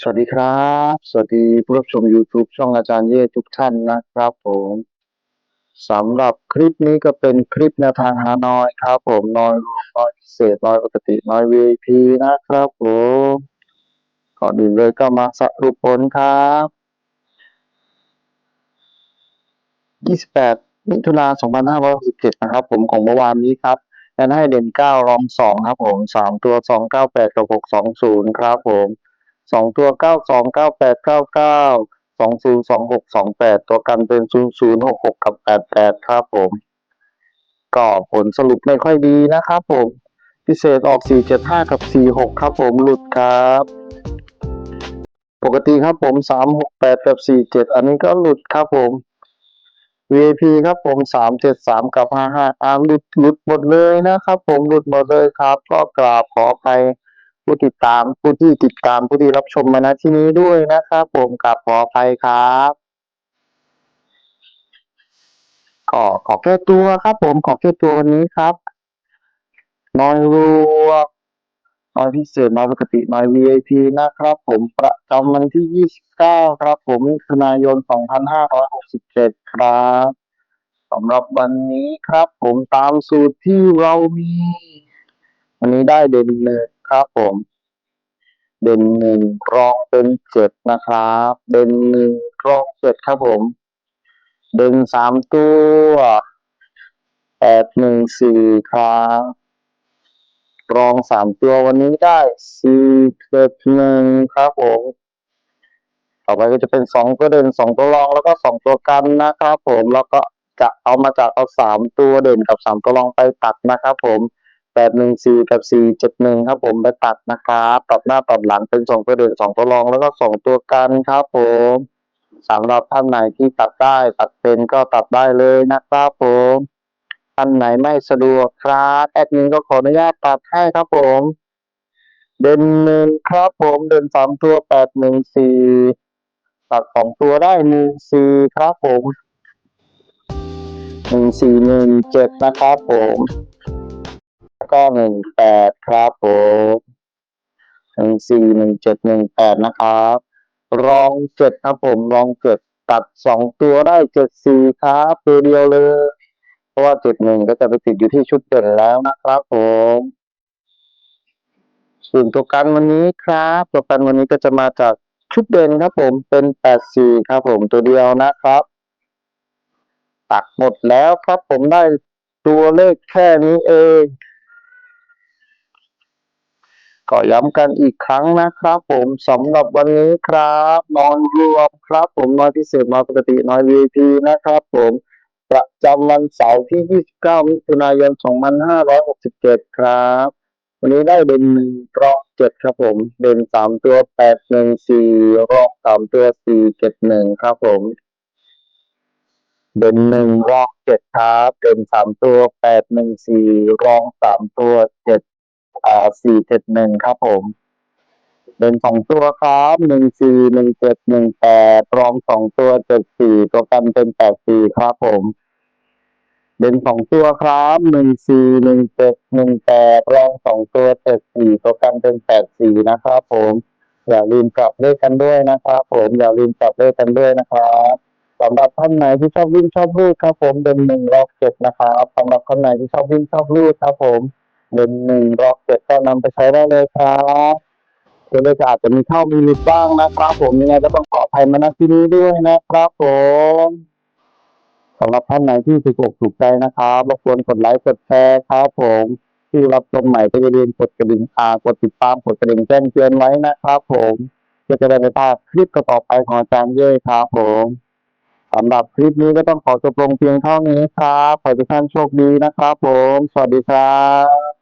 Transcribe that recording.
สวัสดีครับ สวัสดีผู้รับชม YouTube ช่องอาจารย์เย่ทุกท่านนะครับผมสำหรับคลิปนี้ก็เป็นคลิปแนวทางหาน้อยครับ ผมน้อยรวมน้อยพิเศษน้อยปกติน้อย VIP นะครับผมก่อนอื่นเลยก็มาสรุปผลครับ 28 มิถุนา2567 นะครับ ผมของเมื่อวานนี้ครับแอนให้เด่น 9 รอง 2 ครับผม 3 ตัว 298 กับ 620 ครับผม สองตัวเก้าสองเก้าแปดเก้าเก้าสองศูนย์สองหกสองแปดตัวกันเป็นศูนย์ศูนย์หกหกกับแปดแปดครับผม ก็ผลสรุปไม่ค่อยดีนะครับผม พิเศษออกสี่เจ็ดห้ากับสี่หกครับผมหลุดครับ ปกติครับผมสามหกแปดกับสี่เจ็ดอันนี้ก็หลุดครับผม VIP ครับผมสามเจ็ดสามกับห้าห้าอาหลุดหลุดหมดเลยนะครับผมหลุดหมดเลยครับ ก็กราบขออภัย ผู้ติดตามผู้ที่ติดตามผู้ที่รับชมมาณที่นี้ด้วยนะครับ ผมกับขออภัยครับก็ขอแก้ตัวครับ ผมขอแก้ตัววันนี้ครับน้อยรวน้อยพิเศษน้อยปกติน้อย VIP นะครับ ผมประจำวันที่ 29 ครับ ผมมิถุนายน 2567 ครับสำหรับวันนี้ครับ ผมตามสูตรที่เรามี วันนี้ได้เด่นเลย ครับผม เด่นหนึ่งรองเป็นเจ็ดนะครับ เด่นหนึ่งรองเจ็ดครับผม เด่นสามตัวแปดหนึ่งสี่ครับรองสามตัววันนี้ได้สี่เจ็ดหนึ่งครับผมต่อไปก็จะเป็นสองตัวเด่นสองตัวรองแล้วก็สองตัวกันนะครับผมแล้วก็จะเอามาจากเอาสามตัวเด่นกับสามตัวรองไปตัดนะครับผม แปดหนึ่งสี่กับสี่เจ็ดหนึ่งครับผมไปตัดนะครับตัดหน้าตัดหลังเป็นสองตัวเด่นสองตัวรองแล้วก็สองตัวกันครับผมสำหรับท่านไหนที่ตัดได้ตัดเป็นก็ตัดได้เลยนะครับผมท่านไหนไม่สะดวกครับแอดมินก็ขออนุญาตตัดให้ครับผม เด่นหนึ่งครับผมเด่นสามตัวแปดหนึ่งสี่ตัดสองตัวได้หนึ่งสี่ครับผมหนึ่งสี่หนึ่งเจ็ดนะครับผม แล้วก็หนึ่งแปดครับผมหนึ่งสี่หนึ่งเจ็ดหนึ่งแปดนะครับ รองเจ็ดครับผมรองเจ็ดตัดสองตัวได้เจ็ดสี่ครับตัวเดียวเลย เพราะว่าจุดหนึ่งก็จะไปติดอยู่ที่ชุดเด่นแล้วนะครับผมส่วนตัวกันวันนี้ครับ ตัวกันวันนี้ก็จะมาจากชุดเด่นครับผมเป็นแปดสี่ครับผมตัวเดียวนะครับ ตัดหมดแล้วครับผมได้ตัวเลขแค่นี้เอง ก็ย้ำกันอีกครั้งนะครับผมสำหรับวันนี้ครับ นอนรวมครับ ผมนอยพิเศษน้อยปกติน้อย VIP นะครับผมประจำวันเสาร์ที่ 29 มิถุนายน 2567 ครับ วันนี้ได้เด่นหนึ่งรองเจ็ดครับผม เด่นสามตัวแปดหนึ่งสี่รองสามตัวสี่เจ็ดหนึ่งครับผม เด่นหนึ่งรองเจ็ดครับ เด่นสามตัวแปดหนึ่งสี่รองสามตัวเจ็ด อ่าสี่เจ็ดหนึ่งครับผม เด่นสองตัวครับหนึ่งสี่หนึ่งเจ็ดหนึ่งแปดรองสองตัวเจ็ดสี่ตัวกันเป็นแปดสี่ครับผม เด่นสองตัวครับหนึ่งสี่หนึ่งเจ็ดหนึ่งแปดรองสองตัวเจ็ดสี่ตัวกันเป็นแปดสี่นะครับผมอย่าลืมกลับเลขกันด้วยนะครับผมอย่าลืมกลับเลขกันด้วยนะครับสำหรับท่านไหนที่ชอบวิ่งชอบรูดครับผมเด่นหนึ่งรองเจ็ดนะครับสำหรับท่านไหนที่ชอบวิ่งชอบรูดครับผม เด่นหนึ่งรอบเจ็ดก็นำไปใช้ได้เลยครับตัวเลขอาจจะมีเข้ามีหลุดบ้างนะครับ ผมยังไงก็ต้องขออภัยมาณที่นี้ด้วยนะครับผมสำหรับท่านไหนที่ถูกอกถูกใจนะครับรบกวนกดไลค์กดแชร์ครับผมที่รับชมใหม่ก็อย่าลืมกดกระดิ่งอากดติดตามกดกระดิ่งแจ้งเตือนไว้นะครับ ผมเพื่อจะได้ไม่พลาดคลิปต่อไปของอาจารย์เย่ครับผมสำหรับคลิปนี้ก็ต้องขอจบลงเพียงเท่านี้ครับขอให้ทุกท่านโชคดีนะครับ ผม สวัสดีครับ